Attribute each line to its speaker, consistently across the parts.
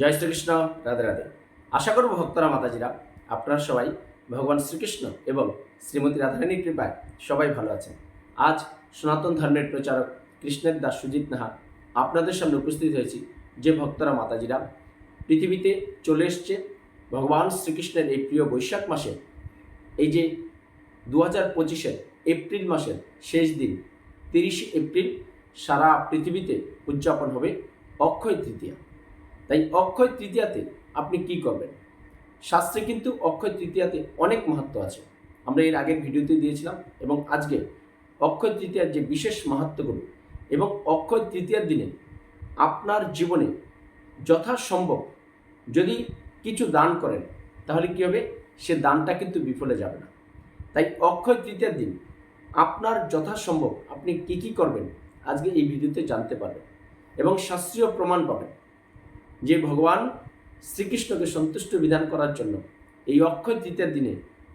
Speaker 1: জয় শ্রীকৃষ্ণ, রাধে রাধে। আশা করব ভক্তরা, মাতাজিরা, আপনারা সবাই ভগবান শ্রীকৃষ্ণ এবং শ্রীমতী রাধারানীর কৃপায় সবাই ভালো আছেন। আজ সনাতন ধর্মের প্রচারক কৃষ্ণের দাস সুজিত নাহা আপনাদের সামনে উপস্থিত হয়েছি যে ভক্তরা, মাতাজিরা, পৃথিবীতে চলে এসছে ভগবান শ্রীকৃষ্ণের এই প্রিয় বৈশাখ মাসে এই যে দু হাজার পঁচিশের এপ্রিল মাসের শেষ দিন, তিরিশে এপ্রিল সারা পৃথিবীতে উদযাপন হবে অক্ষয় তৃতীয়া। তাই অক্ষয় তৃতীয়াতে আপনি কি করবেন? শাস্ত্রে কিন্তু অক্ষয় তৃতীয়াতে অনেক মাহাত্ম আছে। আমরা এর আগের ভিডিওতে দিয়েছিলাম এবং আজকে অক্ষয় তৃতীয়ার যে বিশেষ মাহাত্মগুলো এবং অক্ষয় তৃতীয়ার দিনে আপনার জীবনে যথাসম্ভব যদি কিছু দান করেন, তাহলে কী হবে? সে দানটা কিন্তু বিফলে যাবে না। তাই অক্ষয় তৃতীয়ার দিন আপনার যথাসম্ভব আপনি কি কি করবেন, আজকে এই ভিডিওতে জানতে পারবেন এবং শাস্ত্রীয় প্রমাণ পাবেন। যে ভগবান শ্রীকৃষ্ণকে সন্তুষ্ট বিধান করার জন্য এই অক্ষয় তৃতীয়ার দিনে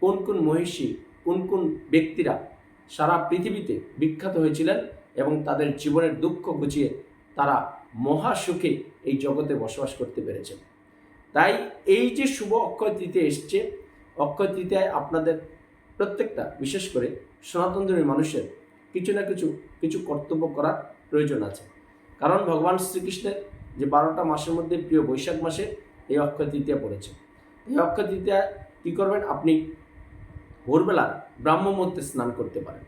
Speaker 1: কোন কোন মহিষী, কোন কোন ব্যক্তিরা সারা পৃথিবীতে বিখ্যাত হয়েছিলেন এবং তাদের জীবনের দুঃখ ঘুচিয়ে তারা মহাসুখে এই জগতে বসবাস করতে পেরেছেন। তাই এই যে শুভ অক্ষয় তৃতীয়া এসছে, অক্ষয় তৃতীয়ায় আপনাদের প্রত্যেকটা, বিশেষ করে সনাতন ধর্মীয় মানুষের কিছু না কিছু কিছু কর্তব্য করার প্রয়োজন আছে। কারণ ভগবান শ্রীকৃষ্ণের যে বারোটা মাসের মধ্যে প্রিয় বৈশাখ মাসে এই অক্ষয় তৃতীয়া পড়েছে। এই অক্ষয় তৃতীয়া কী করবেন? আপনি ভোরবেলা ব্রাহ্ম মুহূর্তে স্নান করতে পারেন।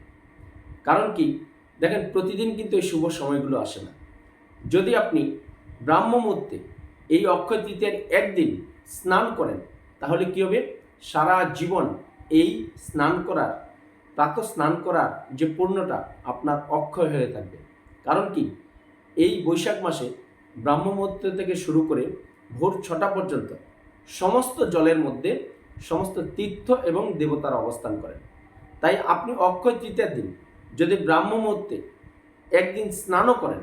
Speaker 1: কারণ কি? দেখেন, প্রতিদিন কিন্তু এই শুভ সময়গুলো আসে না। যদি আপনি ব্রাহ্ম মুহূর্তে এই অক্ষয় তৃতীয়ার একদিন স্নান করেন, তাহলে কী হবে? সারা জীবন এই স্নান করার, প্রাত স্নান করার যে পূর্ণটা আপনার অক্ষয় হয়ে থাকবে। কারণ কি? এই বৈশাখ মাসে ব্রাহ্ম মুহূর্ত থেকে শুরু করে ভোর ছটা পর্যন্ত সমস্ত জলের মধ্যে সমস্ত তীর্থ এবং দেবতার অবস্থান করেন। তাই আপনি অক্ষয় তৃতীয়ার দিন যদি ব্রাহ্ম মুহূর্তে একদিন স্নানও করেন,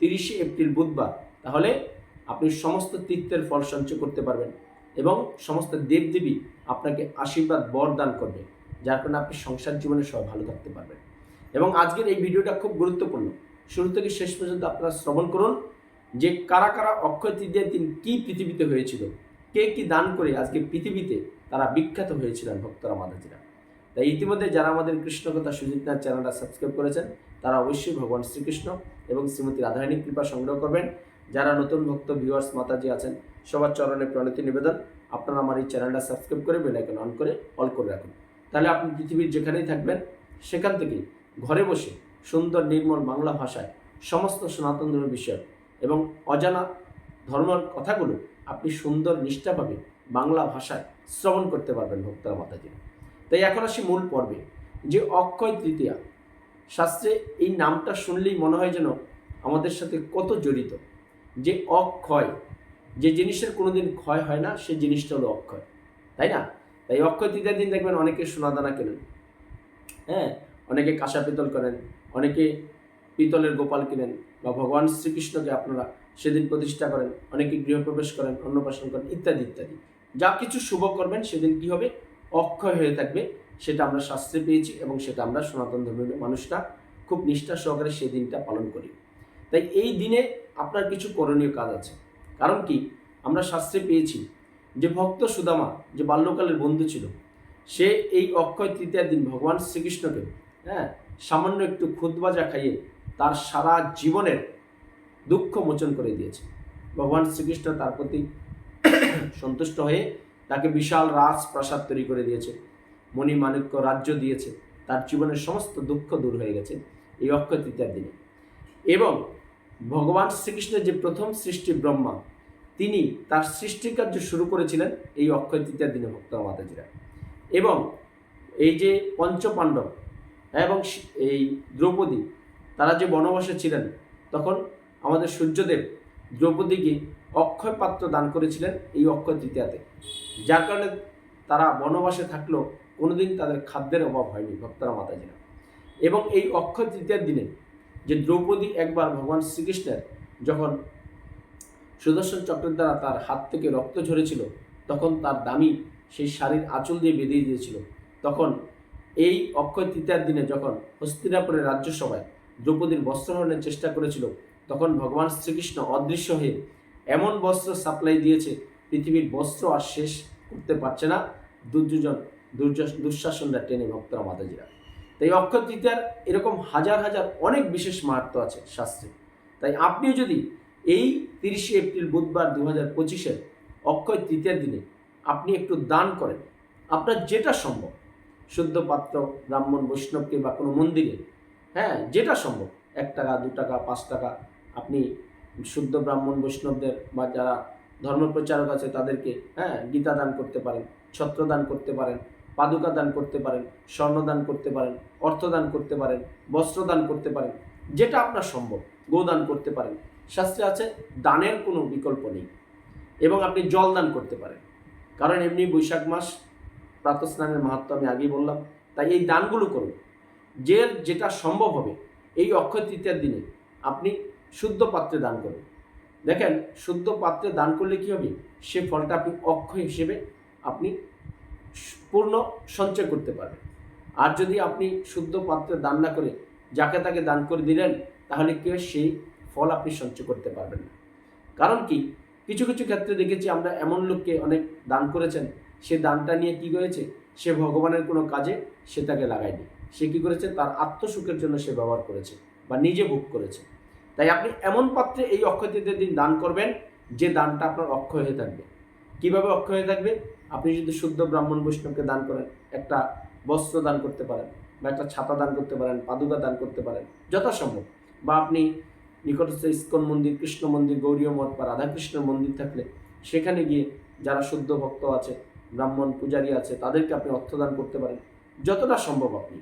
Speaker 1: তিরিশে এপ্রিল বুধবার, তাহলে আপনি সমস্ত তীর্থের ফল সঞ্চয় করতে পারবেন এবং সমস্ত দেবদেবী আপনাকে আশীর্বাদ বর দান করবে, যার কারণে আপনি সংসার জীবনে সব ভালো থাকতে পারবেন। এবং আজকের এই ভিডিওটা খুব গুরুত্বপূর্ণ। শুরু থেকে শেষ পর্যন্ত আপনারা শ্রবণ করুন। যে কারা কারা অক্ষয় তৃতীয়ার দিন কী পৃথিবীতে হয়েছিল, কে কি দান করে আজকে পৃথিবীতে তারা বিখ্যাত হয়েছিলেন ভক্তরা মাতাজিরা তাই ইতিমধ্যে যারা আমাদের কৃষ্ণকথা সুজিতনাথ চ্যানেলটা সাবস্ক্রাইব করেছেন, তারা অবশ্যই ভগবান শ্রীকৃষ্ণ এবং শ্রীমতী রাধারানীর কৃপা সংগ্রহ করবেন। যারা নতুন ভক্ত ভিউয়ার্স মাতাজি আছেন, সবার চরণে প্রণতি নিবেদন, আপনারা আমার এই চ্যানেলটা সাবস্ক্রাইব করে বেলাইকন অন করে অল করে রাখুন। তাহলে আপনি পৃথিবীর যেখানেই থাকবেন, সেখান থেকেই ঘরে বসে সুন্দর, নির্মল বাংলা ভাষায় সমস্ত সনাতন ধর্মের বিষয় এবং অজানা ধর্মের কথাগুলো আপনি সুন্দর নিষ্ঠাভাবে বাংলা ভাষায় শ্রবণ করতে পারবেন ভক্তরা মাতাজিরা। তাই এখন আসি মূল পর্বে, যে অক্ষয় তৃতীয়া। শাস্ত্রে এই নামটা শুনলেই মনে হয় যেন আমাদের সাথে কত জড়িত। যে অক্ষয়, যে জিনিসের কোনোদিন ক্ষয় হয় না, সে জিনিসটা হলো অক্ষয়। তাই না? তাই অক্ষয় তৃতীয়ার দিন দেখবেন অনেকে সোনাদানা কেনেন। হ্যাঁ? অনেকে কাঁসা পিতল করেন, অনেকে পিতলের গোপাল কিনেন। বা ভগবান শ্রীকৃষ্ণকে আপনারা সেদিন প্রতিষ্ঠা করেন, অনেকে গৃহপ্রবেশ করেন, অন্নপ্রাশন করেন, ইত্যাদি ইত্যাদি। যা কিছু শুভ করবেন সেদিন কি হবে? অক্ষয় হয়ে থাকবে, সেটা আমরা শাস্ত্রে পেয়েছি এবং সেটা আমরা সনাতন ধর্মের মানুষরা খুব নিষ্ঠা সহকারে সেই দিনটা পালন করি। তাই এই দিনে আপনার কিছু করণীয় কাজ আছে। কারণ কি? আমরা শাস্ত্রে পেয়েছি যে ভক্ত সুদামা, যে বাল্যকালের বন্ধু ছিল, সে এই অক্ষয় তৃতীয়ার দিন ভগবান শ্রীকৃষ্ণকে হ্যাঁ সামান্য একটু খুদবাজা খাইয়ে তার সারা জীবনের দুঃখ মোচন করে দিয়েছে। ভগবান শ্রীকৃষ্ণ তার প্রতি সন্তুষ্ট হয়ে তাকে বিশাল রাজ প্রাসাদ তৈরি করে দিয়েছে। মণি মাণিক্য রাজ্য দিয়েছে। তার জীবনের সমস্ত দুঃখ দূর হয়ে গেছে এই অক্ষয় তৃতীয়ার দিনে। এবং ভগবান শ্রীকৃষ্ণের যে প্রথম সৃষ্টি ব্রহ্মা, তিনি তার সৃষ্টিকার্য শুরু করেছিলেন এই অক্ষয় তৃতীয়ার দিনে ভক্ত মাতাজিরা। এবং এই যে পঞ্চপাণ্ডব এবং এই দ্রৌপদী তারা যে বনবাসে ছিলেন, তখন আমাদের সূর্যদেব দ্রৌপদীকে অক্ষয় পাত্র দান করেছিলেন এই অক্ষয় তৃতীয়াতে। যার কারণে তারা বনবাসে থাকলেও কোনোদিন তাদের খাদ্যের অভাব হয়নি ভক্তরা মাতাজিরা। এবং এই অক্ষয় তৃতীয়ার দিনে যে দ্রৌপদী একবার ভগবান শ্রীকৃষ্ণের যখন সুদর্শন চক্রের দ্বারা তার হাত থেকে রক্ত ঝরেছিল, তখন তার দামি সেই শাড়ির আঁচল দিয়ে বেঁধে দিয়েছিল। তখন এই অক্ষয় তৃতীয়ার দিনে যখন হস্তিনাপুরের রাজ্যসভায় দ্রৌপদীর বস্ত্র বস্ত্রহরণের চেষ্টা করেছিল। তখন ভগবান শ্রীকৃষ্ণ অদৃশ্য হয়ে এমন বস্ত্র সাপ্লাই দিয়েছে, পৃথিবীর বস্ত্র আর শেষ করতে পারছে না দুর্যোজন দুর্য- দুঃশাসনরা টেনে ভক্তরা মাতাজিরা। তাই অক্ষয় তৃতীয়ার এরকম হাজার হাজার অনেক বিশেষ মাহাত্ম আছে শাস্ত্রে। তাই আপনিও যদি এই তিরিশে এপ্রিল বুধবার দু হাজার পঁচিশের অক্ষয় তৃতীয়ার দিনে আপনি একটু দান করেন, আপনার যেটা সম্ভব, শুদ্ধ পাত্র, ব্রাহ্মণ, বৈষ্ণবকে বা কোনো মন্দিরে হ্যাঁ যেটা সম্ভব। এক টাকা, দু টাকা, পাঁচ টাকা। আপনি শুদ্ধ ব্রাহ্মণ বৈষ্ণবদের বা যারা ধর্মপ্রচারক আছে তাদেরকে হ্যাঁ গীতা দান করতে পারেন, ছত্র দান করতে পারেন, পাদুকা দান করতে পারেন, স্বর্ণ দান করতে পারেন, অর্থ দান করতে পারেন, বস্ত্র দান করতে পারেন, যেটা আপনার সম্ভব গোদান করতে পারেন। শাস্ত্রে আছে, দানের কোনো বিকল্প নেই। এবং আপনি জল দান করতে পারেন। কারণ এমনি বৈশাখ মাস, প্রাতঃস্নানের মাহাত্ম আমি আগেই বললাম। তাই এই দানগুলো করুন। যে যেটা সম্ভব হবে, এই অক্ষয় তৃতীয়ার দিনে আপনি শুদ্ধ পাত্রে দান করুন। দেখেন, শুদ্ধ পাত্রে দান করলে কি হবে? সে ফলটা আপনি অক্ষয় হিসেবে আপনি পূর্ণ সঞ্চয় করতে পারবেন। আর যদি আপনি শুদ্ধ পাত্রে দান না করে যাকে তাকে দান করে দিলেন, তাহলে কি সেই ফল আপনি সঞ্চয় করতে পারবেন না। কারণ কি? কিছু কিছু ক্ষেত্রে দেখেছি আমরা এমন লোককে অনেক দান করেছেন। সে দানটা নিয়ে কি হয়েছে? সে ভগবানের কোনো কাজে সে তাকে লাগায়নি। সে কি করেছে? তার আত্মসুখের জন্য সে ব্যবহার করেছে বা নিজে ভোগ করেছে। তাই আপনি এমন পাত্রে এই অক্ষয় তৃতীয়ার দিন দান করবেন যে দানটা আপনার অক্ষয় হয়ে থাকবে। কীভাবে অক্ষয় হয়ে থাকবে? আপনি যদি শুদ্ধ ব্রাহ্মণ বৈষ্ণবকে দান করেন, একটা বস্ত্র দান করতে পারেন বা একটা ছাতা দান করতে পারেন, পাদুকা দান করতে পারেন, যথাসম্ভব। বা আপনি নিকটস্থ ইস্কন মন্দির, কৃষ্ণ মন্দির, গৌরীয় মঠ বা রাধাকৃষ্ণ মন্দির থাকলে সেখানে গিয়ে যারা শুদ্ধ ভক্ত আছে, ব্রাহ্মণ পূজারী আছে, তাদেরকে আপনি অর্থদান করতে পারেন। যতটা সম্ভব আপনি।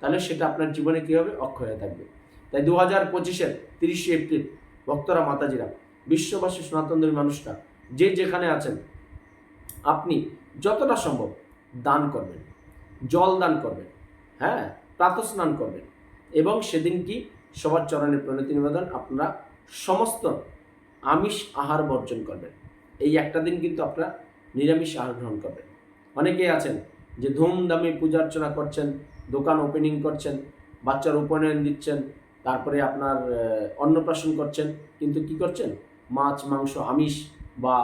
Speaker 1: তাহলে সেটা আপনার জীবনে কী হবে? অক্ষয় হয়ে থাকবে। তাই দু হাজার পঁচিশের তিরিশে এপ্রিল, ভক্তরা মাতাজিরা, বিশ্ববাসী সনাতনদের মানুষরা, যে যেখানে আছেন, আপনি যতটা সম্ভব দান করবেন। জল দান করবেন। হ্যাঁ? প্রাতস্নান করবেন। এবং সেদিন কি? সবার চরণে প্রণতি নিবেদন। আপনারা সমস্ত আমিষ আহার বর্জন করবেন। এই একটা দিন কিন্তু আপনারা নিরামিষ আহার গ্রহণ করবেন। অনেকেই আছেন যে ধুমধামে পূজা অর্চনা করছেন দোকান ওপেনিং করছেন, বাচ্চার উপনয়ন দিচ্ছেন, তারপরে আপনার অন্নপ্রাশন করছেন, কিন্তু কি করছেন? মাছ, মাংস, আমিষ বা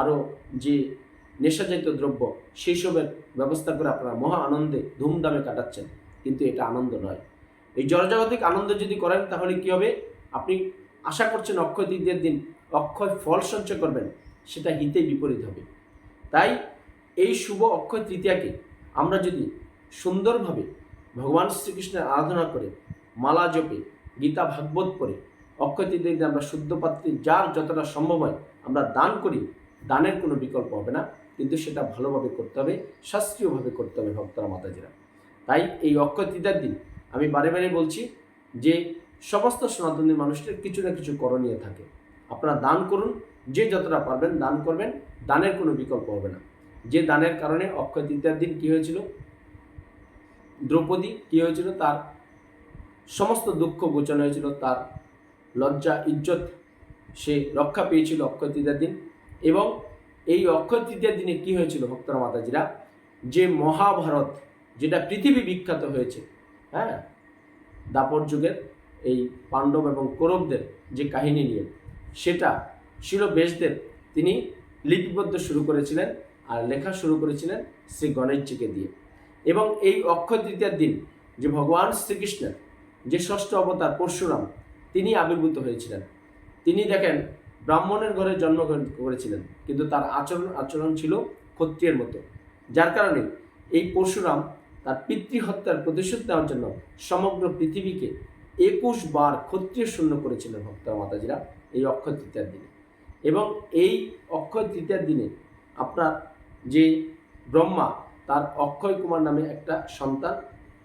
Speaker 1: আরও যে নেশাজাত দ্রব্য সেই সবের ব্যবস্থা করে আপনারা মহা আনন্দে ধুমধামে কাটাচ্ছেন, কিন্তু এটা আনন্দ নয়। এই জড়জাগতিক আনন্দ যদি করেন, তাহলে কি হবে? আপনি আশা করছেন অক্ষয় তৃতীয়ের দিন অক্ষয় ফল সঞ্চয় করবেন, সেটা হিতে বিপরীত হবে। তাই এই শুভ অক্ষয় তৃতীয়াকে আমরা যদি সুন্দরভাবে ভগবান শ্রীকৃষ্ণের আরাধনা করে, মালা জপে, গীতা ভাগবত পড়ে, অক্ষয় তৃতীয় আমরা শুদ্ধ পাত্রে, যার যতটা সম্ভব হয় আমরা দান করি, দানের কোনো বিকল্প হবে না। কিন্তু সেটা ভালোভাবে করতে হবে, শাস্ত্রীয়ভাবে করতে হবে ভক্তরা, মাতাজিরা। তাই এই অক্ষয় দিন আমি বারে বারে বলছি যে, সমস্ত সনাতনী মানুষের কিছু না কিছু করণীয় থাকে। আপনারা দান করুন, যে যতটা পারবেন দান করবেন, দানের কোনো বিকল্প হবে না। যে দানের কারণে অক্ষয় তৃতীয়ার দিন কী হয়েছিল? দ্রৌপদী কী হয়েছিল? তার সমস্ত দুঃখ গোচন হয়েছিল, তার লজ্জা, ইজ্জত সে রক্ষা পেয়েছিল অক্ষয় তৃতীয়ার দিন। এবং এই অক্ষয় তৃতীয়ার দিনে কী হয়েছিল ভক্তরা মাতাজিরা? যে মহাভারত, যেটা পৃথিবী বিখ্যাত হয়েছে হ্যাঁ? দাপর যুগের এই পাণ্ডব এবং কৌরবদের যে কাহিনী নিয়ে, সেটা ছিল বেশদেব তিনি লিপিবদ্ধ শুরু করেছিলেন আর লেখা শুরু করেছিলেন শ্রী গণেশজিকে দিয়ে। এবং এই অক্ষয় তৃতীয়ার দিন যে ভগবান শ্রীকৃষ্ণের যে ষষ্ঠ অবতার পরশুরাম, তিনি আবির্ভূত হয়েছিলেন। তিনি দেখেন, ব্রাহ্মণের ঘরে জন্মগ্রহণ করেছিলেন, কিন্তু তার আচরণ আচরণ ছিল ক্ষত্রিয়ের মতো। যার কারণে এই পরশুরাম তার পিতৃহত্যার প্রতিশোধ নেওয়ার জন্য সমগ্র পৃথিবীকে একুশ বার ক্ষত্রিয় শূন্য করেছিলেন ভক্তা মাতাজিরা এই অক্ষয় তৃতীয়ার দিনে। এবং এই অক্ষয় তৃতীয়ার দিনে আপনার যে ব্রহ্মা তার অক্ষয় কুমার নামে একটা সন্তান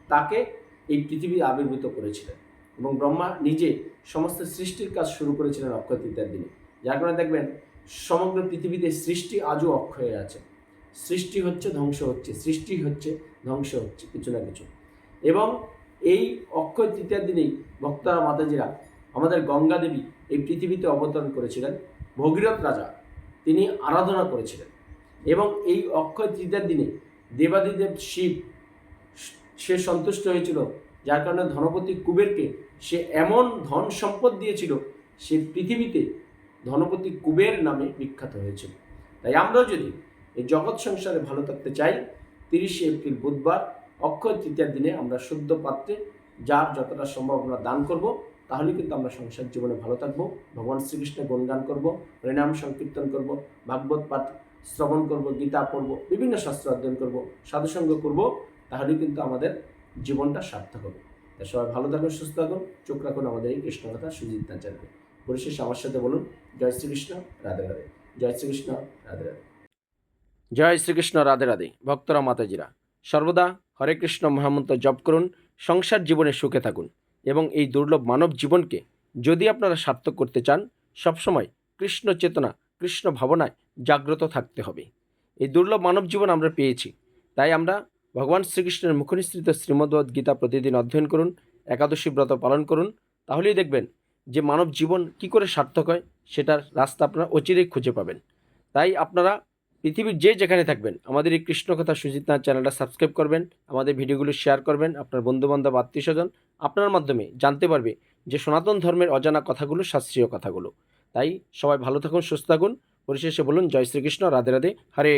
Speaker 1: তাকে এই পৃথিবী আবির্ভূত করেছিলেন এবং ব্রহ্মা নিজে সমস্ত সৃষ্টির কাজ শুরু করেছিলেন অক্ষয় তৃতীয়ার দিনে। যার কারণে দেখবেন, সমগ্র পৃথিবীতে সৃষ্টি আজও অক্ষয়ে আছে। সৃষ্টি হচ্ছে, ধ্বংস হচ্ছে, সৃষ্টি হচ্ছে, ধ্বংস হচ্ছে, কিছু না কিছু। এবং এই অক্ষয় তৃতীয়ার দিনেই ভক্তরা, মাতাজিরা আমাদের গঙ্গা দেবী এই পৃথিবীতে অবতরণ করেছিলেন। ভগীরথ রাজা তিনি আরাধনা করেছিলেন। এবং এই অক্ষয় তৃতীয়ার দিনে দেবাদিদেব শিব সে সন্তুষ্ট হয়েছিল, যার কারণে ধনপতি কুবেরকে সে এমন ধন সম্পদ দিয়েছিল, সে পৃথিবীতে ধনপতি কুবের নামে বিখ্যাত হয়েছিল। তাই আমরাও যদি এই জগৎ সংসারে ভালো থাকতে চাই, তিরিশে এপ্রিল বুধবার, অক্ষয় তৃতীয়ার দিনে আমরা শুদ্ধ পাত্রে যার যতটা সম্ভব আমরা দান করব তাহলে কিন্তু আমরা সংসার জীবনে ভালো থাকব। ভগবান শ্রীকৃষ্ণের গুণগান করব, হরিনাম সংকীর্তন করব, ভাগবত পাঠ শ্রবণ করব, গীতা পড়ব, বিভিন্ন শাস্ত্র অধ্যয়ন করব, সাধুসঙ্গ করব তাহলে কিন্তু আমাদের জীবনটা সার্থক হবে। তাই সবাই ভালো থাকুন, সুস্থ থাকুন, চোখ রাখুন আমাদের এই কৃষ্ণ কথা সুজিত নাচারকে পরিশেষে আমার সাথে বলুন, জয় শ্রীকৃষ্ণ, রাধে রাধে। জয় শ্রীকৃষ্ণ, রাধে রাধে। জয় শ্রীকৃষ্ণ, রাধে রাধে। ভক্তরা মাতাজিরা, সর্বদা হরে কৃষ্ণ মহামন্ত্র জপ করুন, সংসার জীবনে সুখে থাকুন এবং এই দুর্লভ মানব জীবনকে যদি আপনারা সার্থক করতে চান, সবসময় কৃষ্ণ চেতনা কৃষ্ণ ভাবনায় জাগ্রত থাকতে হবে। এই দুর্লভ মানব জীবন আমরা পেয়েছি। তাই আমরা ভগবান শ্রীকৃষ্ণের মুখনিসৃত শ্রীমদ্ভগবদ গীতা প্রতিদিন অধ্যয়ন করুন, একাদশী ব্রত পালন করুন, তাহলেই দেখবেন যে মানব জীবন কি করে সার্থক হয় সেটার রাস্তা আপনারা অচিরেই খুঁজে পাবেন। তাই আপনারা পৃথিবীর যে যেখানে থাকবেন, আমাদের এই কৃষ্ণকথা সুজিত নাথ চ্যানেলটা সাবস্ক্রাইব করবেন, আমাদের ভিডিওগুলো শেয়ার করবেন, আপনার বন্ধুবান্ধব আত্মীয় স্বজন আপনার মাধ্যমে জানতে পারবে যে সনাতন ধর্মের অজানা কথাগুলো, শাস্ত্রীয় কথাগুলো। তাই সবাই ভালো থাকুন সুস্থ থাকুন। পরিশেষে বলুন জয় শ্রীকৃষ্ণ রাধে রাধে হরে